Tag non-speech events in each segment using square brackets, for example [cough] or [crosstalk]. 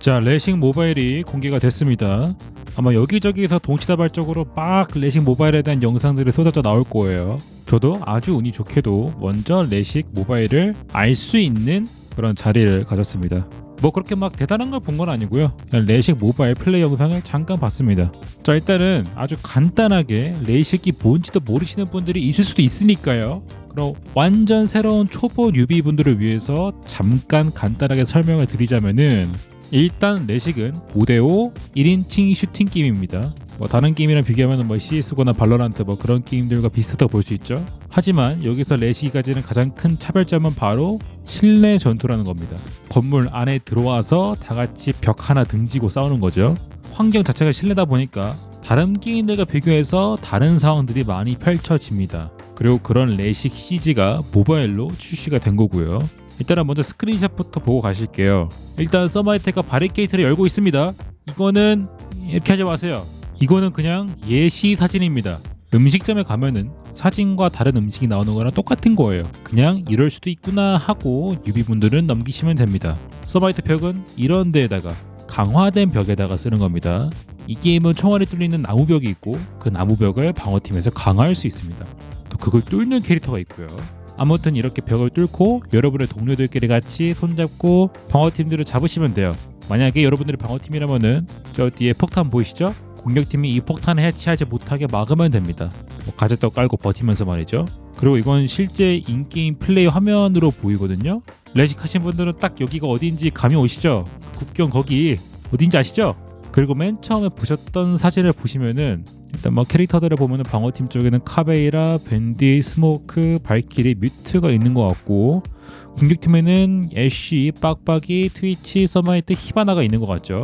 자 레싱 모바일이 공개가 됐습니다. 아마 여기저기에서 동시다발적으로 막 레싱 모바일에 대한 영상들이 쏟아져 나올 거예요. 저도 아주 운이 좋게도 먼저 레식 모바일을 알 수 있는 그런 자리를 가졌습니다. 뭐 그렇게 막 대단한 걸 본 건 아니고요. 그냥 레식 모바일 플레이 영상을 잠깐 봤습니다. 자 일단은 아주 간단하게 레식이 뭔지도 모르시는 분들이 있을 수도 있으니까요. 그럼 완전 새로운 초보 뉴비 분들을 위해서 잠깐 간단하게 설명을 드리자면은 일단 레식은 5대5 1인칭 슈팅 게임입니다. 뭐 다른 게임이랑 비교하면 뭐 CS고나 발로란트 뭐 그런 게임들과 비슷하다고 볼 수 있죠. 하지만 여기서 레식이 가지는 가장 큰 차별점은 바로 실내 전투라는 겁니다. 건물 안에 들어와서 다 같이 벽 하나 등지고 싸우는 거죠. 환경 자체가 실내다 보니까 다른 게임들과 비교해서 다른 상황들이 많이 펼쳐집니다. 그리고 그런 레식 CG가 모바일로 출시가 된 거고요. 일단은 먼저 스크린샷부터 보고 가실게요. 일단 서마이테가 바리케이트를 열고 있습니다. 이거는 이렇게 하지 마세요. 이거는 그냥 예시 사진입니다. 음식점에 가면은 사진과 다른 음식이 나오는 거랑 똑같은 거예요. 그냥 이럴 수도 있구나 하고 유비분들은 넘기시면 됩니다. 서마이트 벽은 이런 데에다가 강화된 벽에다가 쓰는 겁니다. 이 게임은 총알이 뚫리는 나무벽이 있고 그 나무벽을 방어팀에서 강화할 수 있습니다. 또 그걸 뚫는 캐릭터가 있고요. 아무튼 이렇게 벽을 뚫고 여러분의 동료들끼리 같이 손잡고 방어팀들을 잡으시면 돼요. 만약에 여러분들이 방어팀이라면은 저 뒤에 폭탄 보이시죠? 공격팀이 이 폭탄을 해치하지 못하게 막으면 됩니다. 뭐 가젯도 깔고 버티면서 말이죠. 그리고 이건 실제 인게임 플레이 화면으로 보이거든요. 레식 하신 분들은 딱 여기가 어디인지 감이 오시죠? 국경 거기 어딘지 아시죠? 그리고 맨 처음에 보셨던 사진을 보시면은 일단 뭐 캐릭터들을 보면은 방어팀 쪽에는 카베이라, 밴디, 스모크, 발키리, 뮤트가 있는 것 같고 공격팀에는 애쉬, 빡빡이, 트위치, 서마이트, 히바나가 있는 것 같죠.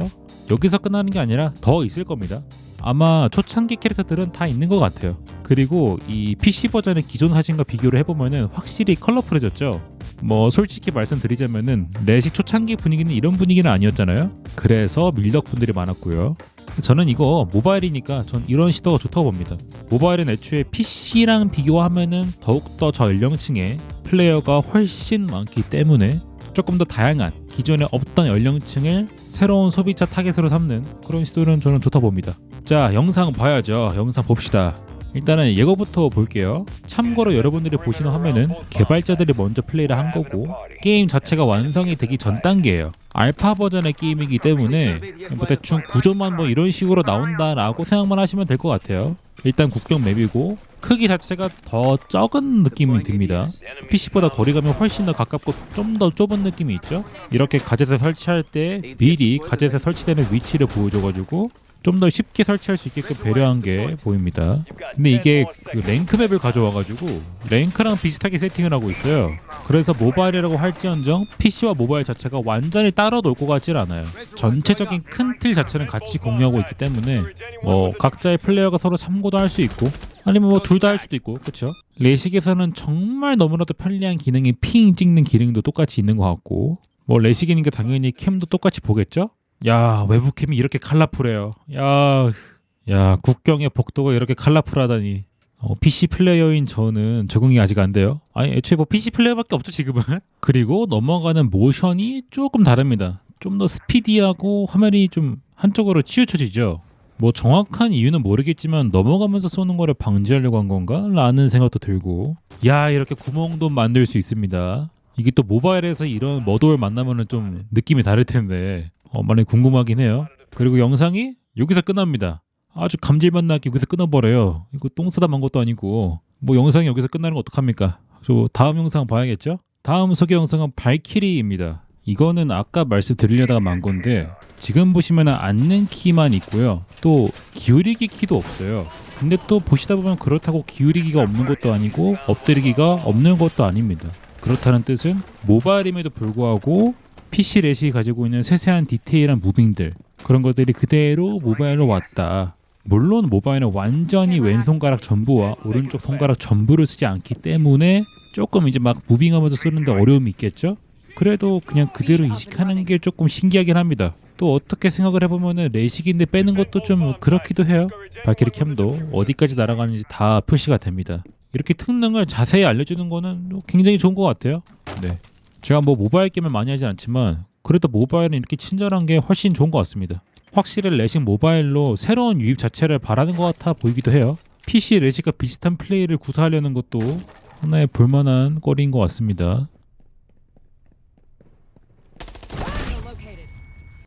여기서 끝나는 게 아니라 더 있을 겁니다. 아마 초창기 캐릭터들은 다 있는 것 같아요. 그리고 이 PC 버전의 기존 사진과 비교를 해보면은 확실히 컬러풀해졌죠. 뭐 솔직히 말씀드리자면은 레식 초창기 분위기는 이런 분위기는 아니었잖아요. 그래서 밀덕 분들이 많았고요. 저는 이거 모바일이니까 전 이런 시도가 좋다고 봅니다. 모바일은 애초에 PC랑 비교하면은 더욱더 저 연령층에 플레이어가 훨씬 많기 때문에 조금 더 다양한 기존에 없던 연령층을 새로운 소비자 타겟으로 삼는 그런 시도는 저는 좋다 봅니다. 자 영상 봐야죠. 영상 봅시다. 일단은 예고부터 볼게요. 참고로 여러분들이 보시는 화면은 개발자들이 먼저 플레이를 한 거고 게임 자체가 완성이 되기 전 단계예요. 알파 버전의 게임이기 때문에 뭐 대충 구조만 뭐 이런 식으로 나온다라고 생각만 하시면 될 것 같아요. 일단 국경 맵이고 크기 자체가 더 적은 느낌이 듭니다. PC보다 거리감이 훨씬 더 가깝고 좀 더 좁은 느낌이 있죠. 이렇게 가젯에 설치할 때 미리 가젯에 설치되는 위치를 보여줘가지고 좀 더 쉽게 설치할 수 있게끔 배려한 게 보입니다. 근데 이게 그 랭크 맵을 가져와가지고 랭크랑 비슷하게 세팅을 하고 있어요. 그래서 모바일이라고 할지언정 PC와 모바일 자체가 완전히 따로 놀 것 같질 않아요. 전체적인 큰 틀 자체는 같이 공유하고 있기 때문에 뭐 각자의 플레이어가 서로 참고도 할 수 있고 아니면 뭐 둘 다 할 수도 있고 그렇죠. 레식에서는 정말 너무나도 편리한 기능이 핑 찍는 기능도 똑같이 있는 것 같고 뭐 레식이니까 당연히 캠도 똑같이 보겠죠. 야 외부 캠이 이렇게 컬러풀해요. 야, 야 국경의 복도가 이렇게 컬러풀하다니. 어, PC 플레이어인 저는 적응이 아직 안 돼요. 아니 애초에 뭐 PC 플레이어밖에 없죠 지금은. [laughs] 그리고 넘어가는 모션이 조금 다릅니다. 좀 더 스피디하고 화면이 좀 한쪽으로 치우쳐지죠. 뭐 정확한 이유는 모르겠지만 넘어가면서 쏘는 거를 방지하려고 한 건가? 라는 생각도 들고 야 이렇게 구멍도 만들 수 있습니다. 이게 또 모바일에서 이런 머도를 만나면은 좀 느낌이 다를 텐데 어, 많이 궁금하긴 해요. 그리고 영상이 여기서 끝납니다. 아주 감질맛 나게 여기서 끊어버려요. 이거 똥 싸다 만 것도 아니고 뭐 영상이 여기서 끝나는 거 어떡합니까? 저 다음 영상 봐야겠죠? 다음 소개 영상은 발키리입니다. 이거는 아까 말씀드리려다가 만 건데 지금 보시면 앉는 키만 있고요. 또 기울이기 키도 없어요. 근데 또 보시다 보면 그렇다고 기울이기가 없는 것도 아니고 엎드리기가 없는 것도 아닙니다. 그렇다는 뜻은 모바일임에도 불구하고 PC 렛이 가지고 있는 세세한 디테일한 무빙들 그런 것들이 그대로 모바일로 왔다. 물론 모바일은 완전히 왼손가락 전부와 오른쪽 손가락 전부를 쓰지 않기 때문에 조금 이제 막 무빙하면서 쓰는데 어려움이 있겠죠. 그래도 그냥 그대로 이식하는 게 조금 신기하긴 합니다. 또 어떻게 생각을 해보면은 레식인데 빼는 것도 좀 그렇기도 해요. 발키리 캠도 어디까지 날아가는지 다 표시가 됩니다. 이렇게 특능을 자세히 알려주는 거는 굉장히 좋은 것 같아요. 네. 제가 뭐 모바일 게임을 많이 하진 않지만 그래도 모바일은 이렇게 친절한 게 훨씬 좋은 것 같습니다. 확실히 레식 모바일로 새로운 유입 자체를 바라는 것 같아 보이기도 해요. PC 레식과 비슷한 플레이를 구사하려는 것도 하나의 볼만한 꼴인 것 같습니다.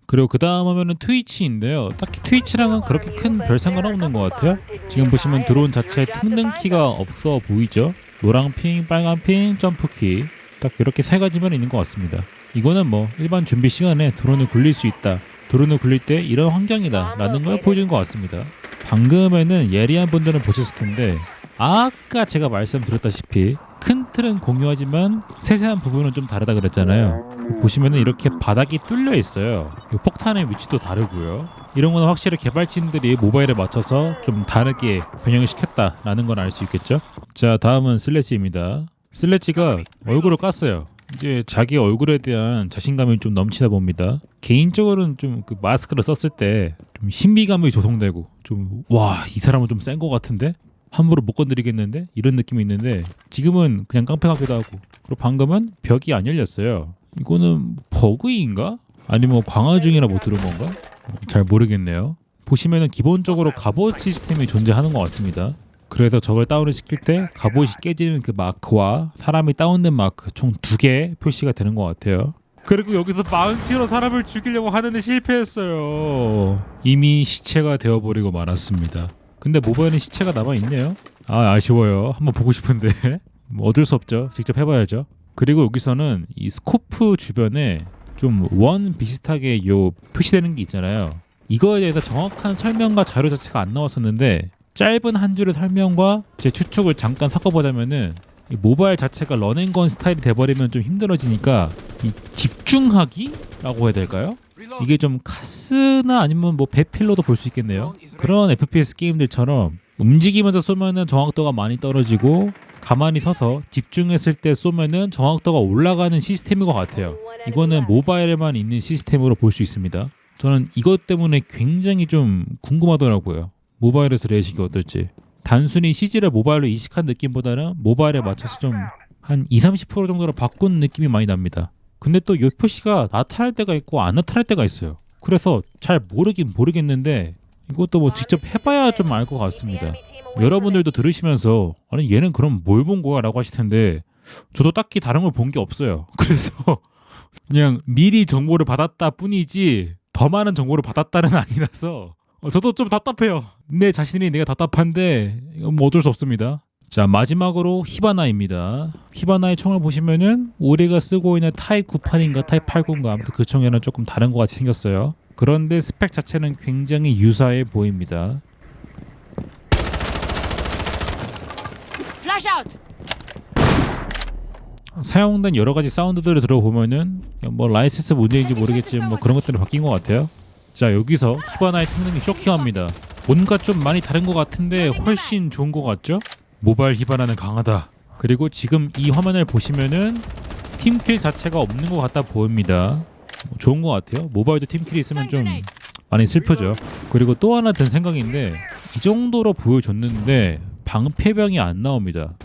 그리고 그 다음 하면은 트위치인데요. 딱히 트위치랑은 그렇게 큰 별 상관없는 것 같아요. 지금 보시면 드론 자체에 특능 키가 없어 보이죠? 노랑 핑, 빨간 핑, 점프 키. 딱 이렇게 세 가지만 있는 것 같습니다. 이거는 뭐 일반 준비 시간에 드론을 굴릴 수 있다. 드론을 굴릴 때 이런 환경이다. 라는 걸 보여주는 것 같습니다. 방금에는 예리한 분들은 보셨을 텐데 아까 제가 말씀드렸다시피 큰 틀은 공유하지만 세세한 부분은 좀 다르다 그랬잖아요. 보시면은 이렇게 바닥이 뚫려 있어요. 이 폭탄의 위치도 다르고요. 이런 거는 확실히 개발진들이 모바일에 맞춰서 좀 다르게 변형을 시켰다라는 걸알수 있겠죠. 자, 다음은 슬래지입니다. 슬래지가 얼굴을 깠어요. 이제 자기 얼굴에 대한 자신감이 좀 넘치다 봅니다. 개인적으로는 좀 그 마스크를 썼을 때 좀 신비감이 조성되고 좀 와 이 사람은 좀 센 것 같은데 함부로 못 건드리겠는데 이런 느낌이 있는데 지금은 그냥 깡패 같기도 하고 그리고 방금은 벽이 안 열렸어요. 이거는 버그인가? 아니면 뭐 강화 중이라 못 들은 건가? 어, 잘 모르겠네요. 보시면은 기본적으로 갑옷 시스템이 존재하는 것 같습니다. 그래서 저걸 다운을 시킬 때 갑옷이 깨지는 그 마크와 사람이 다운된 마크 총 두 개 표시가 되는 것 같아요. 그리고 여기서 망치로 사람을 죽이려고 하는데 실패했어요. 이미 시체가 되어버리고 말았습니다. 근데 모바일은 시체가 남아 있네요. 아 아쉬워요. 한번 보고 싶은데 [laughs] 뭐 어쩔 수 없죠. 직접 해봐야죠. 그리고 여기서는 이 스코프 주변에 좀 원 비슷하게 요 표시되는 게 있잖아요. 이거에 대해서 정확한 설명과 자료 자체가 안 나왔었는데 짧은 한 줄의 설명과 제 추측을 잠깐 섞어보자면은 이 모바일 자체가 런앤건 스타일이 돼버리면 좀 힘들어지니까 이 집중하기라고 해야 될까요? 이게 좀 카스나 아니면 뭐 배필로도 볼 수 있겠네요. 그런 FPS 게임들처럼 움직이면서 쏘면은 정확도가 많이 떨어지고 가만히 서서 집중했을 때 쏘면은 정확도가 올라가는 시스템인 것 같아요. 이거는 모바일에만 있는 시스템으로 볼 수 있습니다. 저는 이것 때문에 굉장히 좀 궁금하더라고요. 모바일에서 레식이 어떨지. 단순히 CG를 모바일로 이식한 느낌보다는 모바일에 맞춰서 좀 한 2, 30% 정도로 바꾼 느낌이 많이 납니다. 근데 또 이 표시가 나타날 때가 있고 안 나타날 때가 있어요. 그래서 잘 모르긴 모르겠는데 이것도 뭐 직접 해봐야 좀 알 것 같습니다. 여러분들도 들으시면서 아니 얘는 그럼 뭘 본 거야 라고 하실 텐데 저도 딱히 다른 걸 본 게 없어요. [laughs] 그래서 그냥 미리 정보를 받았다 뿐이지 더 많은 정보를 받았다는 [laughs] 아니라서 어, 저도 좀 답답해요. 내 자신이 내가 답답한데 뭐 어쩔 수 없습니다. 자 마지막으로 히바나입니다. 히바나의 총을 보시면은 우리가 쓰고 있는 타입 98인가 타입 89인가 아무튼 그 총에는 조금 다른 것 같이 생겼어요. 그런데 스펙 자체는 굉장히 유사해 보입니다. 사용된 여러 가지 사운드들을 들어보면은 뭐 라이센스 문제인지 모르겠지만 뭐 그런 것들이 바뀐 것 같아요. 자 여기서 히바나의 성능이 쇼킹합니다. 뭔가 좀 많이 다른 것 같은데 훨씬 좋은 것 같죠? 모바일 히바나는 강하다. 그리고 지금 이 화면을 보시면은 팀킬 자체가 없는 것 같다 보입니다. 뭐 좋은 것 같아요. 모바일도 팀킬이 있으면 좀 많이 슬프죠. 그리고 또 하나 든 생각인데 이 정도로 보여줬는데 방패병이 안 나옵니다.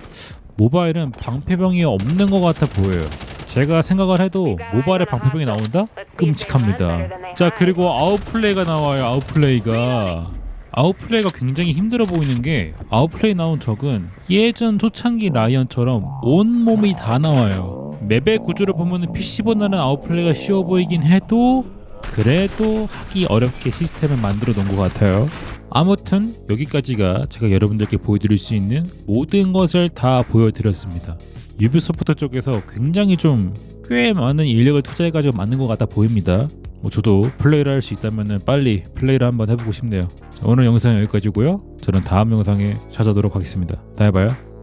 모바일은 방패병이 없는 것 같아 보여요. 제가 생각을 해도 모바일에 방패병이 나온다? 끔찍합니다. 자 그리고 아웃플레이가 나와요. 아웃플레이가 아웃플레이가 굉장히 힘들어 보이는 게 아웃플레이 나온 적은 예전 초창기 라이언처럼 온 몸이 다 나와요. 맵의 구조를 보면 PC보다는 아웃플레이가 쉬워 보이긴 해도 그래도 하기 어렵게 시스템을 만들어 놓은 것 같아요. 아무튼 여기까지가 제가 여러분들께 보여드릴 수 있는 모든 것을 다 보여드렸습니다. 유비소프트 쪽에서 굉장히 좀 꽤 많은 인력을 투자해가지고 만든 것 같아 보입니다. 뭐 저도 플레이를 할 수 있다면 빨리 플레이를 한번 해보고 싶네요. 자, 오늘 영상 여기까지고요. 저는 다음 영상에 찾아오도록 하겠습니다. 다음에 봐요.